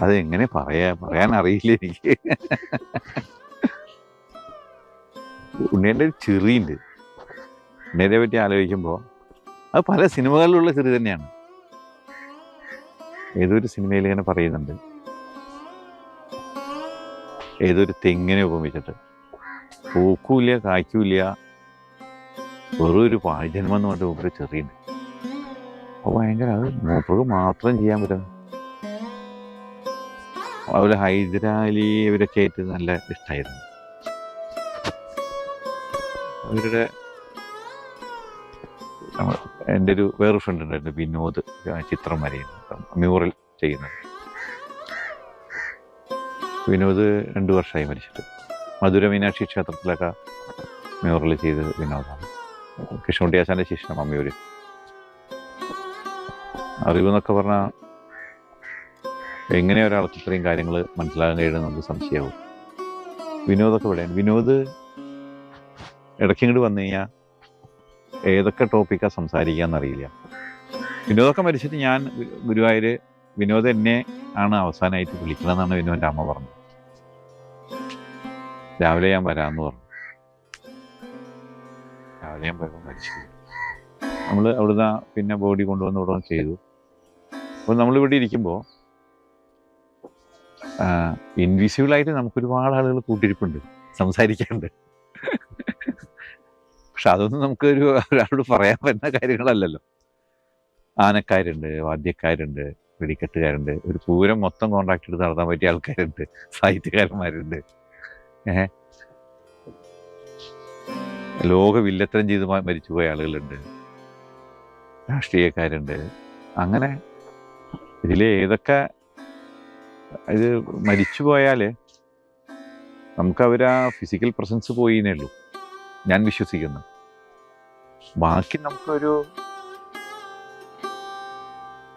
അത് എങ്ങനെ പറയാ? പറയാൻ അറിയില്ല എനിക്ക്. ഉണ്ണിയുടെ ഒരു ചെറിയുണ്ട്. ഉണ്ണിയെ പറ്റി ആലോചിക്കുമ്പോൾ അത് പല സിനിമകളിലുള്ള ചെറി തന്നെയാണ്. ഏതൊരു സിനിമയിൽ ഇങ്ങനെ പറയുന്നുണ്ട്. ഏതൊരു തെങ്ങിനെ ഉപമിച്ചിട്ട്. പൂക്കൂല്ല കായ്ക്കൂല വെറും ഒരു പാഴ്ജന്മെന്ന് പറഞ്ഞിട്ട് മൂപ്പര് ചെറിയുണ്ട്. അപ്പോൾ ഭയങ്കര അത് മാത്രം ചെയ്യാൻ പറ്റും. അതുപോലെ ഹൈദരാലി ഇവരൊക്കെ ആയിട്ട് നല്ല ഇഷ്ടമായിരുന്നു അവരുടെ എന്റെ ഒരു വേറൊരു ഫ്രണ്ട് ഉണ്ടായിരുന്നു വിനോദ്. ചിത്രം വരയുന്നത്. മ്യൂറൽ ചെയ്യുന്നത്. വിനോദ് രണ്ടു വർഷമായി മരിച്ചിട്ട്. മധുര മീനാക്ഷി ക്ഷേത്രത്തിലൊക്കെ മ്യൂറൽ ചെയ്തത് വിനോദാണ്. കൃഷ്ണകുട്ടിയാശാന്റെ ശിഷ്യനാണ് അമ്മയൂര് അറിവെന്നൊക്കെ പറഞ്ഞാൽ എങ്ങനെ ഒരാൾക്ക് ഇത്രയും കാര്യങ്ങൾ മനസ്സിലാകാൻ കഴിയുന്നത് നമുക്ക് സംശയമാവും വിനോദൊക്കെ ഇവിടെയാണ് വിനോദ് ഇടയ്ക്കിങ്ങോട്ട് വന്നു കഴിഞ്ഞാൽ ഏതൊക്കെ ടോപ്പിക്കാണ് സംസാരിക്കാന്ന് അറിയില്ല. വിനോദൊക്കെ മരിച്ചിട്ട് ഞാൻ ഗുരുവായൂർ വിനോദ് എന്നെ ആണ് അവസാനമായിട്ട് വിളിക്കണമെന്നാണ് വിനോദിന്റെ അമ്മ പറഞ്ഞത്. രാവിലെ ഞാൻ വരാമെന്ന് പറഞ്ഞു. രാവിലെ ഞാൻ പോയപ്പോൾ മരിച്ചു നമ്മൾ അവിടുന്ന് പിന്നെ ബോഡി കൊണ്ടുവന്ന് ഇവിടെ ചെയ്തു. അപ്പോൾ നമ്മളിവിടെ ഇരിക്കുമ്പോൾ ഇൻവിസിബിളായിട്ട് നമുക്ക് ഒരുപാട് ആളുകൾ കൂട്ടിരിപ്പുണ്ട്. സംസാരിക്കാറുണ്ട് പക്ഷെ അതൊന്നും നമുക്ക് ഒരു ഒരാളോട് പറയാൻ പറ്റുന്ന കാര്യങ്ങളല്ലല്ലോ. ആനക്കാരുണ്ട് വാദ്യക്കാരുണ്ട് വെടിക്കെട്ടുകാരുണ്ട് ഒരു പൂരം മൊത്തം കോണ്ടാക്ട് എടുത്ത് നടത്താൻ പറ്റിയ ആൾക്കാരുണ്ട് സാഹിത്യകാരന്മാരുണ്ട്. ഏഹ് ലോക വില്ലത്തരം ചെയ്ത് മരിച്ചുപോയ ആളുകളുണ്ട്. രാഷ്ട്രീയക്കാരുണ്ട്. അങ്ങനെ ഇതിലെ ഏതൊക്കെ ഇത് മരിച്ചു പോയാൽ നമുക്ക് അവർ ആ ഫിസിക്കൽ പ്രസൻസ് പോയിന്നേ ഉള്ളൂ. ഞാൻ വിശ്വസിക്കുന്നു. ബാക്കി നമുക്കൊരു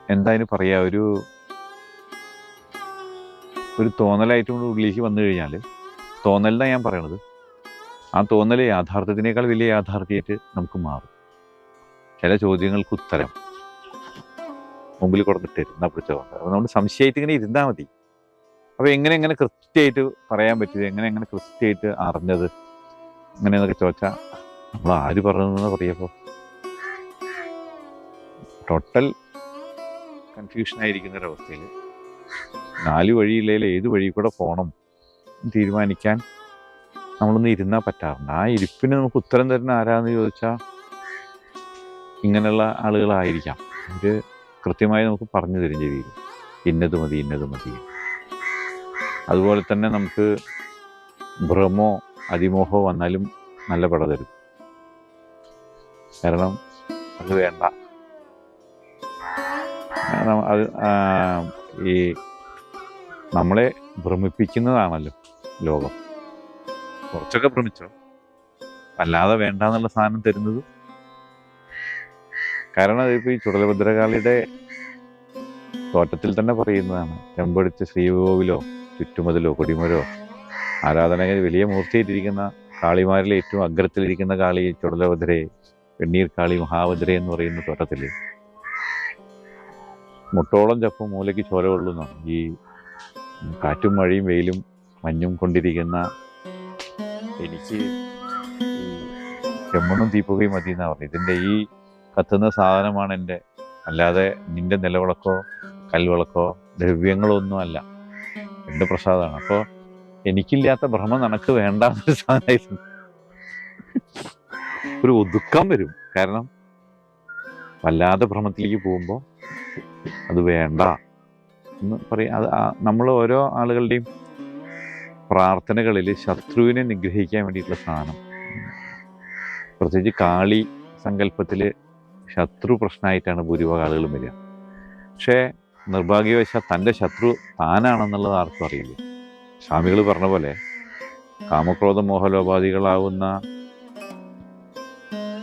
എന്തായാലും പറയാ? ഒരു ഒരു തോന്നലായിട്ട് കൊണ്ട് ഉള്ളിലേക്ക് വന്നു കഴിഞ്ഞാൽ തോന്നലെന്നാണ് ഞാൻ പറയണത്. ആ തോന്നൽ യാഥാർത്ഥ്യത്തിനേക്കാൾ വലിയ യാഥാർത്ഥ്യമായിട്ട് നമുക്ക് മാറും. ചില ചോദ്യങ്ങൾക്ക് ഉത്തരം മുമ്പിൽ കൊടുത്തിട്ട് എന്നാ പിടിച്ചോ? അപ്പോൾ നമ്മൾ സംശയമായിട്ട് ഇങ്ങനെ ഇരുന്നാൽ മതി. അപ്പോൾ എങ്ങനെ എങ്ങനെ കൃത്യമായിട്ട് പറയാൻ പറ്റിയത്? എങ്ങനെ എങ്ങനെ കൃത്യമായിട്ട് അറിഞ്ഞത്? അങ്ങനെയെന്നൊക്കെ ചോദിച്ചാൽ നമ്മൾ ആര് പറഞ്ഞതെന്ന് പറയപ്പോൾ ടോട്ടൽ കൺഫ്യൂഷൻ ആയിരിക്കുന്ന ഒരവസ്ഥയിൽ നാല് വഴിയില്ലെങ്കിൽ ഏത് വഴി കൂടെ പോകണം തീരുമാനിക്കാൻ നമ്മളൊന്ന് ഇരുന്നാൽ പറ്റാറുണ്ട്. ആ ഇരിപ്പിന് നമുക്ക് ഉത്തരം തരുന്ന ആരാന്ന് ചോദിച്ചാൽ ഇങ്ങനെയുള്ള ആളുകളായിരിക്കാം. അവർ കൃത്യമായി നമുക്ക് പറഞ്ഞു തരും ചെയ്യും. ഇന്നത് മതി ഇന്നത് മതി അതുപോലെ തന്നെ നമുക്ക് ഭ്രമോ അതിമോഹമോ വന്നാലും നല്ല പട തരും. കാരണം അത് വേണ്ട. അത് ഈ നമ്മളെ ഭ്രമിപ്പിക്കുന്നതാണല്ലോ ലോകം. കുറച്ചൊക്കെ ഭ്രമിച്ചോ? അല്ലാതെ വേണ്ട എന്നുള്ള സാധനം തരുന്നത്? കാരണം അതിപ്പോൾ ഈ ചുടലഭദ്രകാളിയുടെ തോറ്റത്തിൽ തന്നെ പറയുന്നതാണ് ചെമ്പടിച്ച ശ്രീകോവിലോ ചുറ്റുമതിലോ കൊടിമരോ ആരാധനകൾ വലിയ മൂർത്തിയിട്ടിരിക്കുന്ന കാളിമാരിലെ ഏറ്റവും അഗ്രത്തിലിരിക്കുന്ന കാളി ചുടലഭദ്രയെ വെണ്ണീർ കാളി മഹാഭദ്ര എന്ന് പറയുന്ന തോട്ടത്തിൽ മുട്ടോളം ചപ്പ് മൂലയ്ക്ക് ചോര കൊള്ളുന്നു ഈ കാറ്റും മഴയും വെയിലും മഞ്ഞും കൊണ്ടിരിക്കുന്ന എനിക്ക് ചെമ്മണ്ണും തീപ്പുകയും മതി എന്നാ പറഞ്ഞത്. ഇതിന്റെ ഈ കത്തുന്ന സാധനമാണ് എന്റെ അല്ലാതെ നിന്റെ നിലവിളക്കോ കൽവിളക്കോ ദ്രവ്യങ്ങളൊന്നും അല്ല. എന്റെ പ്രസാദമാണ് അപ്പോൾ എനിക്കില്ലാത്ത ഭ്രമം നിനക്ക് വേണ്ട സാധനമായിരുന്നു ഒരു ഒതുക്കം വരും. കാരണം വല്ലാതെ ഭ്രമത്തിലേക്ക് പോകുമ്പോൾ അത് വേണ്ട എന്ന് പറയും. അത് നമ്മൾ ഓരോ ആളുകളുടെയും പ്രാർത്ഥനകളിൽ ശത്രുവിനെ നിഗ്രഹിക്കാൻ വേണ്ടിയിട്ടുള്ള സാധനം. പ്രത്യേകിച്ച് കാളി സങ്കല്പത്തിൽ ശത്രു പ്രശ്നമായിട്ടാണ് ഭൂരിഭാഗം ആളുകളും വരിക. പക്ഷേ നിർഭാഗ്യവശാൽ തന്റെ ശത്രു താനാണെന്നുള്ളത് ആർക്കും അറിയില്ല. സ്വാമികൾ പറഞ്ഞ പോലെ കാമക്രോധ മോഹലോപാധികളാവുന്ന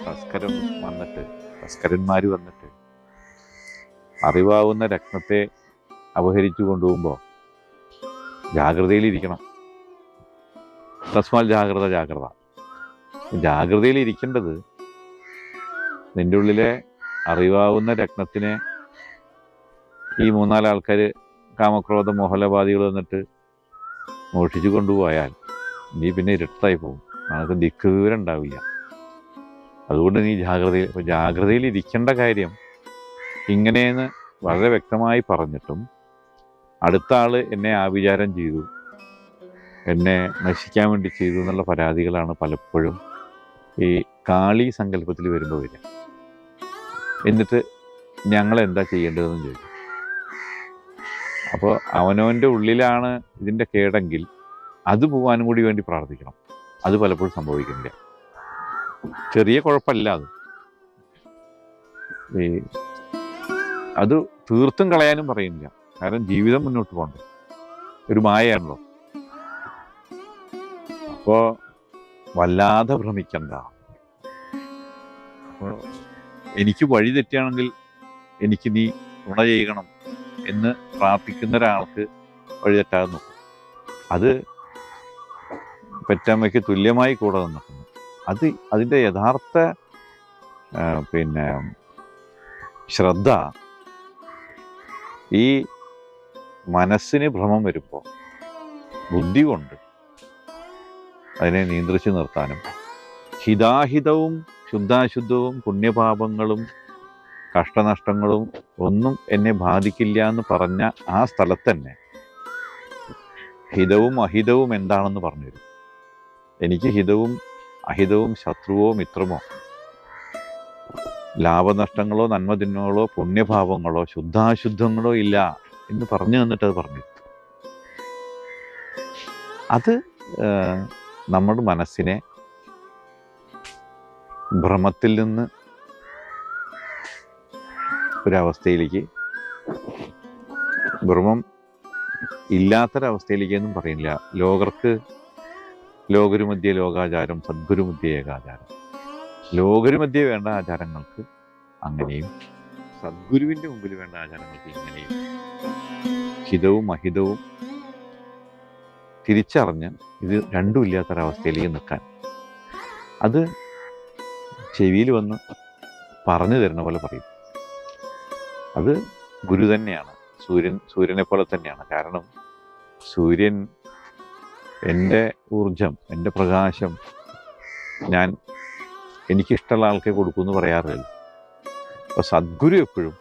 തസ്കരം വന്നിട്ട് തസ്കരന്മാർ വന്നിട്ട് അറിവാവുന്ന രക്തത്തെ അപഹരിച്ചു കൊണ്ടുപോകുമ്പോൾ ജാഗ്രതയിലിരിക്കണം. തസ്മാൽ ജാഗ്രത ജാഗ്രത. ജാഗ്രതയിലിരിക്കേണ്ടത് നിന്റെ ഉള്ളിലെ അറിവാവുന്ന രത്നത്തിനെ ഈ മൂന്നാൽ ആൾക്കാർ കാമക്രോധ മോഹലപാതികൾ വന്നിട്ട് മോഷിച്ചു കൊണ്ടുപോയാൽ നീ പിന്നെ ഇരുട്ടായി പോകും. നമുക്ക് ദിക്ക് ഉണ്ടാവില്ല അതുകൊണ്ട് നീ ജാഗ്രതയിൽ ജാഗ്രതയിൽ ഇരിക്കേണ്ട കാര്യം ഇങ്ങനെയെന്ന് വളരെ വ്യക്തമായി പറഞ്ഞിട്ടും അടുത്ത ആൾ എന്നെ ആവിചാരം ചെയ്തു. എന്നെ നശിക്കാൻ വേണ്ടി ചെയ്തു എന്നുള്ള പരാതികളാണ് പലപ്പോഴും ഈ കാളി സങ്കല്പത്തിൽ വരുമ്പോൾ വരിക. എന്നിട്ട് ഞങ്ങൾ എന്താ ചെയ്യേണ്ടതെന്ന് ചോദിച്ചു അപ്പോൾ അവനവന്റെ ഉള്ളിലാണ് ഇതിന്റെ കേടെങ്കിൽ അത് പോകാനും കൂടി വേണ്ടി പ്രാർത്ഥിക്കണം. അത് പലപ്പോഴും സംഭവിക്കുന്നില്ല. ചെറിയ കുഴപ്പമില്ല അത്. അത് തീർത്തും കളയാനും പറയുന്നില്ല. കാരണം ജീവിതം മുന്നോട്ട് പോകണ്ടേ. ഒരു മായയാണല്ലോ. അപ്പോൾ വല്ലാതെ ഭ്രമിക്കണ്ട. അപ്പോൾ എനിക്ക് വഴി തെറ്റുകയാണെങ്കിൽ എനിക്ക് നീ തുണ ചെയ്യണം. എന്ന് പ്രാർത്ഥിക്കുന്ന ഒരാൾക്ക് വഴി തെറ്റാതെ നോക്കും. അത് പെറ്റമ്മയ്ക്ക് തുല്യമായി കൂടെ നിന്നിട്ടുണ്ട് അത് അതിന്റെ യഥാർത്ഥ പിന്നെ ശ്രദ്ധ ഈ മനസ്സിന് ഭ്രമം വരുമ്പോൾ ബുദ്ധി കൊണ്ട് അതിനെ നിയന്ത്രിച്ചു നിർത്താനും ഹിതാഹിതവും ശുദ്ധാശുദ്ധവും പുണ്യപാപങ്ങളും കഷ്ടനഷ്ടങ്ങളും ഒന്നും എന്നെ ബാധിക്കില്ല എന്ന് പറഞ്ഞ ആ സ്ഥലത്ത് തന്നെ ഹിതവും അഹിതവും എന്താണെന്ന് പറഞ്ഞു തരും എനിക്ക് ഹിതവും അഹിതവും ശത്രുവോ മിത്രമോ ലാഭനഷ്ടങ്ങളോ നന്മതിന്മകളോ പുണ്യഭാവങ്ങളോ ശുദ്ധാശുദ്ധങ്ങളോ ഇല്ല എന്ന് പറഞ്ഞു തന്നിട്ട് അത് പറഞ്ഞു. അത് നമ്മുടെ മനസ്സിനെ ഭ്രമത്തിൽ നിന്ന് ഒരവസ്ഥയിലേക്ക് ബ്രഹ്മം ഇല്ലാത്തൊരവസ്ഥയിലേക്കൊന്നും പറയുന്നില്ല. ലോകർക്ക് ലോകരുമധ്യ ലോകാചാരം സദ്ഗുരുമധ്യ ഏകാചാരം. ലോകരുമധ്യ വേണ്ട ആചാരങ്ങൾക്ക് അങ്ങനെയും സദ്ഗുരുവിന്റെ മുമ്പിൽ വേണ്ട ആചാരങ്ങൾക്ക് ഇങ്ങനെയും ഹിതവും അഹിതവും തിരിച്ചറിഞ്ഞ് ഇത് രണ്ടും ഇല്ലാത്തൊരവസ്ഥയിലേക്ക് നിൽക്കാൻ. അത് ചെവിയിൽ വന്ന് പറഞ്ഞു തരുന്ന പോലെ പറയും. അത് ഗുരു തന്നെയാണ്. സൂര്യൻ സൂര്യനെ പോലെ തന്നെയാണ്. കാരണം സൂര്യൻ എന്റെ ഊർജം എന്റെ പ്രകാശം ഞാൻ എനിക്കിഷ്ടമുള്ള ആൾക്കെ കൊടുക്കുമെന്ന് പറയാറില്ല. അപ്പോൾ സദ്ഗുരു എപ്പോഴും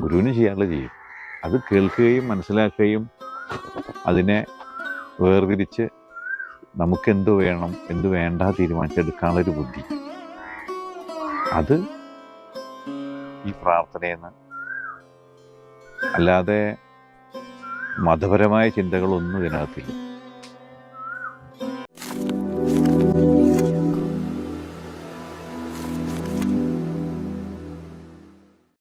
ഗുരുവിന് ചെയ്യാനുള്ളത് ചെയ്യും അത് കേൾക്കുകയും മനസ്സിലാക്കുകയും അതിനെ വേർതിരിച്ച് നമുക്കെന്ത് വേണം എന്ത് വേണ്ട തീരുമാനിച്ചെടുക്കാനുള്ളൊരു ബുദ്ധി. അത് ഈ പ്രാർത്ഥനയെന്ന്. അല്ലാതെ മതപരമായ ചിന്തകളൊന്നും ഇതിനകത്തില്ല.